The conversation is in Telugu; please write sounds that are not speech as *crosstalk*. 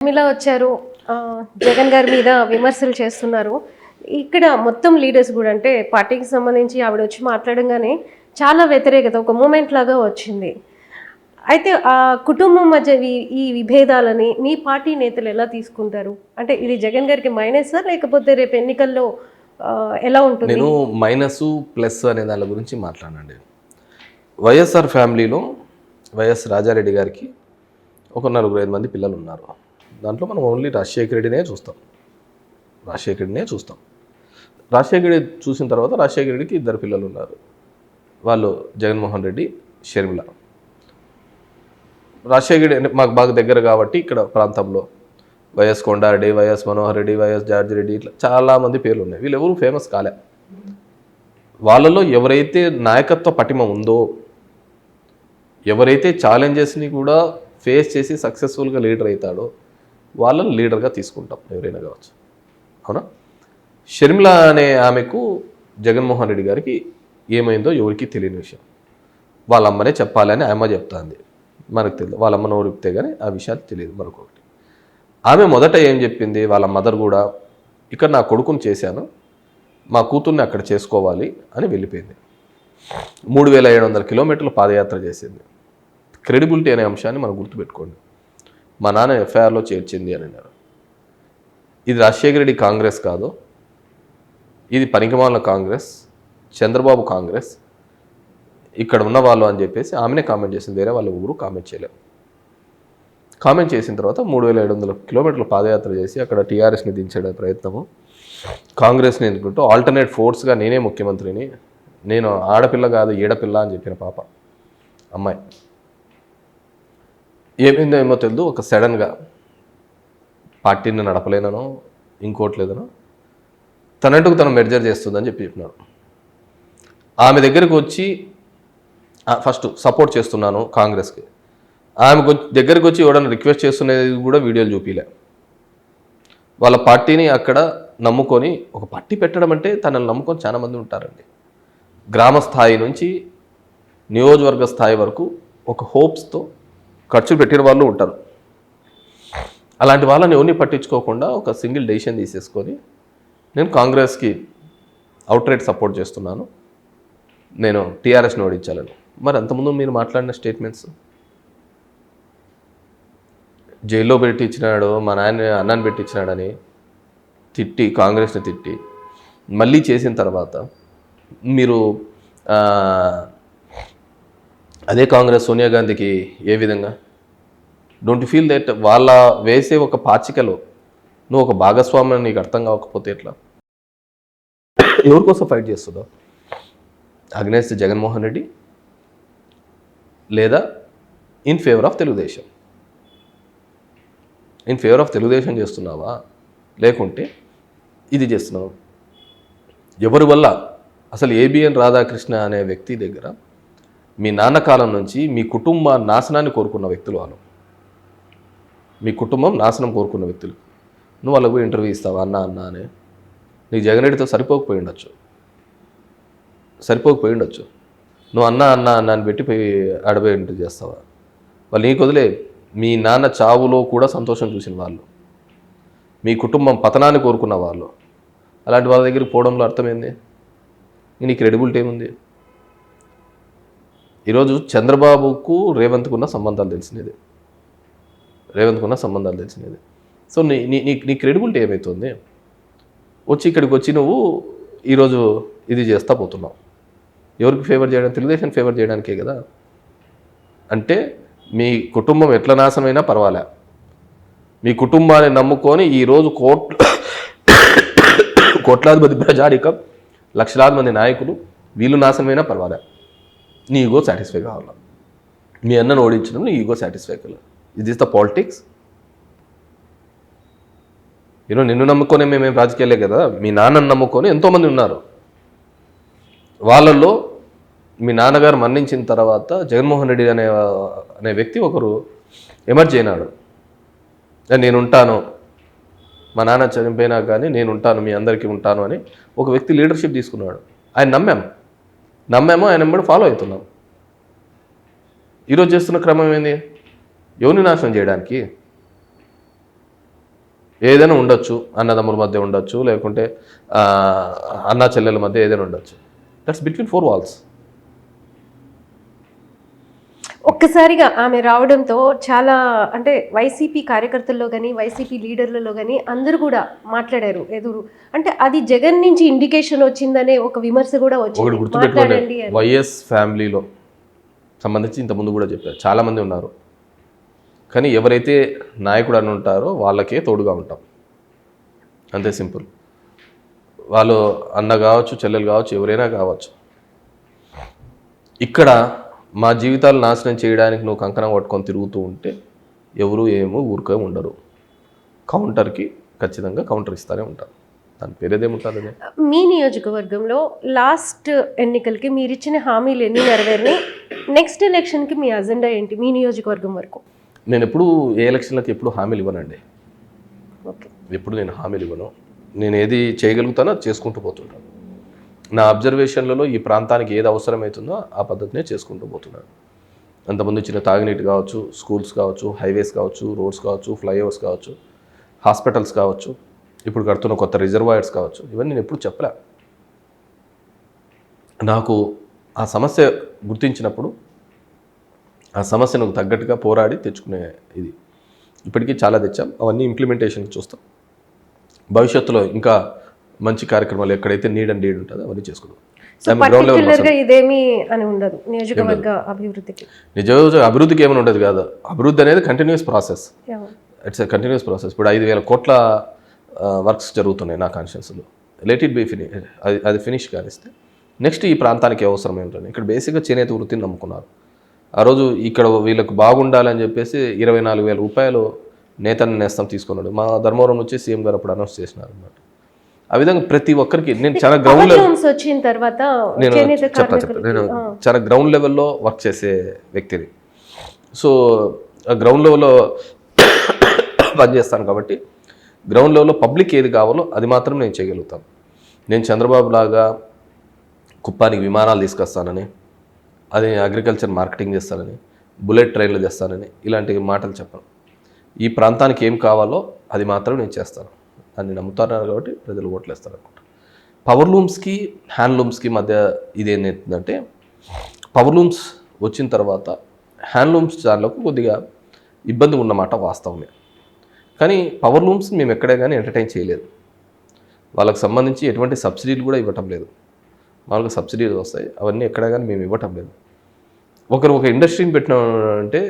షర్మిల వచ్చారు. జగన్ గారి మీద విమర్శలు చేస్తున్నారు. ఇక్కడ మొత్తం లీడర్స్ కూడా అంటే పార్టీకి సంబంధించి ఆవిడ వచ్చి మాట్లాడంగానే చాలా వ్యతిరేకత ఒక మూమెంట్ లాగా వచ్చింది. అయితే ఆ కుటుంబం మధ్య ఈ- విభేదాలని మీ పార్టీ నేతలు ఎలా తీసుకుంటారు? అంటే ఇది జగన్ గారికి మైనస్ లేకపోతే రేపు ఎన్నికల్లో ఎలా ఉంటుంది? నేను మైనస్ ప్లస్ అనే దాని గురించి మాట్లాడండి వైఎస్ఆర్ ఫ్యామిలీలో వైఎస్ రాజారెడ్డి గారికి ఒక నలుగురు ఐదు మంది పిల్లలు ఉన్నారు. దాంట్లో మనం ఓన్లీ రాజశేఖర రెడ్డినే చూస్తాం. రాజశేఖర రెడ్డినే చూస్తాం. రాజశేఖర రెడ్డి చూసిన తర్వాత రాజశేఖర రెడ్డికి ఇద్దరు పిల్లలు ఉన్నారు. వాళ్ళు జగన్మోహన్ రెడ్డి షర్మిల. రాజశేఖర రెడ్డి అంటే మాకు బాగా దగ్గర కాబట్టి ఇక్కడ ప్రాంతంలో YS Kondareddy YS Manohar Reddy YS George Reddy ఇట్లా చాలామంది పేర్లు ఉన్నాయి. వీళ్ళు ఎవరు ఫేమస్ కాలే. వాళ్ళలో ఎవరైతే నాయకత్వ పటిమ ఉందో ఎవరైతే ఛాలెంజెస్ని కూడా ఫేస్ చేసి సక్సెస్ఫుల్గా లీడర్ అవుతాడో వాళ్ళని లీడర్గా తీసుకుంటాం ఎవరైనా కావచ్చు. అవునా? షర్మిల అనే ఆమెకు జగన్మోహన్ రెడ్డి గారికి ఏమైందో ఎవరికి తెలియని విషయం. వాళ్ళ అమ్మనే చెప్పాలని అమ్మ చెప్తాంది. మనకు తెలియదు వాళ్ళ అమ్మ నోరిపితే కానీ ఆ విషయాలు తెలియదు మరొకటి. ఆమె మొదట ఏం చెప్పింది? వాళ్ళ మదర్ కూడా ఇక్కడ నా కొడుకుని చేశాను మా కూతుర్ని అక్కడ చేసుకోవాలి అని వెళ్ళిపోయింది. మూడు వేల ఏడు వందల కిలోమీటర్లు పాదయాత్ర చేసింది. క్రెడిబిలిటీ అనే అంశాన్ని మనం గుర్తుపెట్టుకోండి. మా నాన్న ఎఫ్ఐఆర్లో చేర్చింది అని అన్నారు. ఇది రాజశేఖర రెడ్డి కాంగ్రెస్ కాదు. ఇది పనికిమాల కాంగ్రెస్ చంద్రబాబు కాంగ్రెస్. ఇక్కడ ఉన్న వాళ్ళు అని చెప్పేసి ఆమెనే కామెంట్ చేసింది. వేరే వాళ్ళు ఊరు కామెంట్ చేయలేవు కామెంట్ చేసిన తర్వాత మూడు వేల ఏడు వందల కిలోమీటర్లు పాదయాత్ర చేసి అక్కడ టీఆర్ఎస్ని దించే ప్రయత్నము. కాంగ్రెస్ని ఎందుకుంటూ ఆల్టర్నేట్ ఫోర్స్గా నేనే ముఖ్యమంత్రిని. నేను ఆడపిల్ల కాదు ఈడపిల్ల అని చెప్పిన పాప అమ్మాయి. ఏమైందో ఏమో తెలియదు ఒక సడన్గా పార్టీని నడపలేననో ఇంకోట్లేదనో తనంటుకు తను మెర్జర్ చేస్తుందని చెప్పి చెప్పినాడు. ఆమె దగ్గరకు వచ్చి ఫస్ట్ సపోర్ట్ చేస్తున్నాను కాంగ్రెస్కి. ఆమె దగ్గరకు వచ్చి ఎవడన్నా రిక్వెస్ట్ చేస్తున్నది కూడా వీడియోలు చూపిలే. వాళ్ళ పార్టీని అక్కడ నమ్ముకొని ఒక పార్టీ పెట్టడం అంటే తనని నమ్ముకొని చాలామంది ఉంటారండి. గ్రామ స్థాయి నుంచి నియోజకవర్గ స్థాయి వరకు ఒక హోప్స్తో ఖర్చు పెట్టిన వాళ్ళు ఉంటారు. అలాంటి వాళ్ళని ఎవరిని పట్టించుకోకుండా ఒక సింగిల్ డెసిషన్ తీసేసుకొని నేను కాంగ్రెస్కి అవుట్రేట్ సపోర్ట్ చేస్తున్నాను. నేను టీఆర్ఎస్ని ఓడించాలని. మరి అంతకుముందు మీరు మాట్లాడిన స్టేట్మెంట్స్ జైల్లో పెట్టించినాడు మా నాన్న అన్నాన్ని పెట్టించినాడని తిట్టి కాంగ్రెస్ని తిట్టి మళ్ళీ చేసిన తర్వాత మీరు అదే కాంగ్రెస్ సోనియా గాంధీకి ఏ విధంగా? డోంట్ ఫీల్ దట్ వాళ్ళ వేసే ఒక పాచికలో నువ్వు ఒక భాగస్వామి అని నీకు అర్థం కాకపోతే ఎట్లా? ఎవరి కోసం ఫైట్ చేస్తున్నావు అగ్నేస్ట్ జగన్మోహన్ రెడ్డి లేదా in favour of Telugudesam? In favour of Telugudesam చేస్తున్నావా? లేకుంటే ఇది చేస్తున్నావు? ఎవరి వల్ల? అసలు ఏబిఎన్ రాధాకృష్ణ అనే వ్యక్తి దగ్గర మీ నాన్న కాలం నుంచి మీ కుటుంబ నాశనాన్ని కోరుకున్న వ్యక్తులు వాళ్ళు. మీ కుటుంబం నాశనం కోరుకున్న వ్యక్తులు. నువ్వు వాళ్ళకు పోయి ఇంటర్వ్యూ ఇస్తావా? అన్న అన్న అని. నీకు జగన్ రెడ్డితో సరిపోకపోయి ఉండొచ్చు. సరిపోకపోయి ఉండొచ్చు. నువ్వు అన్న అన్న అన్న అని పెట్టి పోయి ఆడపోయి ఇంటర్వ్యూ చేస్తావా? వాళ్ళు నీకు వదిలే మీ నాన్న చావులో కూడా సంతోషం చూసిన వాళ్ళు. మీ కుటుంబం పతనాన్ని కోరుకున్న వాళ్ళు. అలాంటి వాళ్ళ దగ్గరికి పోవడంలో అర్థమైంది నీ క్రెడిబిలిటీ ఏముంది? ఈరోజు చంద్రబాబుకు రేవంత్కు ఉన్న సంబంధాలు తెలిసినది. రేవంత్కు ఉన్న సంబంధాలు తెలిసినది. సో నీ నీ నీ నీ క్రెడిబిలిటీ ఏమవుతుంది వచ్చి ఇక్కడికి వచ్చి నువ్వు ఈరోజు ఇది చేస్తా పోతున్నావు. ఎవరికి ఫేవర్ చేయడం తెలుగుదేశం ఫేవర్ చేయడానికే కదా? అంటే మీ కుటుంబం ఎట్లా నాశనమైనా పర్వాలే. మీ కుటుంబాన్ని నమ్ముకొని ఈరోజు కోట్ *coughs* కోట్లాది మంది ప్రజాడికం లక్షలాది మంది నాయకులు వీళ్ళు నాశనమైనా పర్వాలే. నీ ఈగో సాటిస్ఫై కావాలా? మీ అన్నను ఓడించడం నీ ఈగో సాటిస్ఫై కావాలి? ఇది ద పాలిటిక్స్ ఈరోజు నిన్ను నమ్ముకొని మేమేం రాజకీయాలే కదా? మీ నాన్నను నమ్ముకొని ఎంతోమంది ఉన్నారు. వాళ్ళల్లో మీ నాన్నగారు మరణించిన తర్వాత జగన్మోహన్ రెడ్డి అనే అనే వ్యక్తి ఒకరు ఎమర్జ్ అయినాడు. నేను ఉంటాను. మా నాన్న చనిపోయినా కానీ నేను ఉంటాను మీ అందరికీ ఉంటాను అని ఒక వ్యక్తి లీడర్షిప్ తీసుకున్నాడు. ఆయన నమ్మాం. నమ్మేమో ఆయన వెంబడి ఫాలో అవుతున్నాం. ఈరోజు చేస్తున్న క్రమం ఏంది? యోని నాశనం చేయడానికి? ఏదైనా ఉండొచ్చు అన్నదమ్ముల మధ్య ఉండొచ్చు లేకుంటే అన్నా చెల్లెల మధ్య ఏదైనా ఉండొచ్చు. దట్స్ బిట్వీన్ ఫోర్ వాల్స్ ఒక్కసారిగా ఆమె రావడంతో చాలా అంటే వైసీపీ కార్యకర్తల్లో కానీ వైసీపీ లీడర్లలో కానీ అందరూ కూడా మాట్లాడారు. ఎదురు అంటే అది జగన్ నుంచి ఇండికేషన్ వచ్చిందనే ఒక విమర్శ కూడా వచ్చింది. వైఎస్ ఫ్యామిలీలో సంబంధించి ఇంతకుముందు కూడా చెప్పారు. చాలామంది ఉన్నారు. కానీ ఎవరైతే నాయకుడు అని ఉంటారో వాళ్ళకే తోడుగా ఉంటాం. అంతే సింపుల్. వాళ్ళు అన్న కావచ్చు చెల్లెలు కావచ్చు ఎవరైనా కావచ్చు. ఇక్కడ మా జీవితాలు నాశనం చేయడానికి నువ్వు కంకణం పట్టుకొని తిరుగుతూ ఉంటే ఎవరు ఏమో ఊరికే ఉండరు. కౌంటర్కి ఖచ్చితంగా కౌంటర్ ఇస్తూనే ఉంటారు. దాని పేరేదేముంటుంది మీ నియోజకవర్గంలో లాస్ట్ ఎన్నికలకి మీరు ఇచ్చిన హామీలు ఎన్ని నెరవేరినాయి. నెక్స్ట్ ఎలక్షన్కి మీ అజెండా ఏంటి మీ నియోజకవర్గం వరకు? నేను ఎప్పుడు ఏ ఎలక్షన్లకు ఎప్పుడు హామీలు ఇవ్వనండి. ఓకే. ఎప్పుడు నేను హామీలు ఇవ్వను. నేను ఏది చేయగలుగుతానో చేసుకుంటూ పోతుంటాను. నా అబ్జర్వేషన్లలో ఈ ప్రాంతానికి ఏది అవసరమవుతుందో ఆ పద్ధతినే చేసుకుంటూ పోతున్నాను. అంతకుముందు ఇచ్చిన తాగునీటి కావచ్చు స్కూల్స్ కావచ్చు హైవేస్ కావచ్చు రోడ్స్ కావచ్చు ఫ్లైఓవర్స్ కావచ్చు హాస్పిటల్స్ కావచ్చు ఇప్పుడు కడుతున్న కొత్త రిజర్వాయర్స్ కావచ్చు ఇవన్నీ నేను ఎప్పుడు చెప్పలే. నాకు ఆ సమస్య గుర్తించినప్పుడు ఆ సమస్యను తగ్గట్టుగా పోరాడి తెచ్చుకునే ఇది. ఇప్పటికీ చాలా తెచ్చాం అవన్నీ ఇంప్లిమెంటేషన్ చూస్తాం. భవిష్యత్తులో ఇంకా మంచి కార్యక్రమాలు ఎక్కడైతే నీడ్ అండ్ డీడ్ ఉంటుందో అవన్నీ చేసుకుందాం so I'm a ground level పర్టికులర్గా ఇదేమి అని ఉండదు నియోజకవర్గ అభివృద్ధికి. ఏమైనా ఉండదు కాదు. అభివృద్ధి అనేది continuous process. It's continuous process ఇప్పుడు ఐదు వేల కోట్ల వర్క్స్ జరుగుతున్నాయి నా కాన్షియన్స్లో లెట్ ఇట్ బి ఫిని అది అది ఫినిష్ కానిస్తే నెక్స్ట్ ఈ ప్రాంతానికి అవసరం ఏమిటని ఇక్కడ బేసిక్గా చేనేత వృత్తిని నమ్ముకున్నారు. ఆ రోజు ఇక్కడ వీళ్ళకు బాగుండాలని చెప్పేసి ఇరవై నాలుగు వేల రూపాయలు నేతన్న నేస్తం తీసుకున్నాడు. మా ధర్మవరం నుంచి సీఎం గారు అప్పుడు అనౌన్స్ చేసినారు అనమాట ఆ విధంగా ప్రతి ఒక్కరికి నేను చాలా గ్రౌండ్ వచ్చిన తర్వాత నేను చెప్తా చెప్తా. నేను చాలా గ్రౌండ్ లెవెల్లో వర్క్ చేసే వ్యక్తిని. సో ఆ గ్రౌండ్ లెవెల్లో పనిచేస్తాను కాబట్టి గ్రౌండ్ లెవెల్లో పబ్లిక్ ఏది కావాలో అది మాత్రం నేను చేయగలుగుతాను. నేను చంద్రబాబు లాగా కుప్పానికి విమానాలు తీసుకొస్తానని అది అగ్రికల్చర్ మార్కెటింగ్ చేస్తానని బుల్లెట్ ట్రైన్లు తెస్తానని ఇలాంటి మాటలు చెప్పను. ఈ ప్రాంతానికి ఏం కావాలో అది మాత్రం నేను చేస్తాను. దాన్ని నమ్ముతున్నారు కాబట్టి ప్రజలు ఓట్లేస్తారు అనుకుంటా పవర్ లూమ్స్కి హ్యాండ్లూమ్స్కి మధ్య ఇది ఏంటంటే పవర్ లూమ్స్ వచ్చిన తర్వాత హ్యాండ్లూమ్స్ దానిలోకి కొద్దిగా ఇబ్బంది ఉన్నమాట వాస్తవమే. కానీ పవర్ లూమ్స్ మేము ఎక్కడే కానీ ఎంటర్టైన్ చేయలేదు. వాళ్ళకి సంబంధించి ఎటువంటి సబ్సిడీలు కూడా ఇవ్వటం లేదు. వాళ్ళకి సబ్సిడీలు వస్తాయి. అవన్నీ ఎక్కడ కానీ మేము ఇవ్వటం లేదు. ఒకరు ఒక ఇండస్ట్రీని పెట్టినామంటే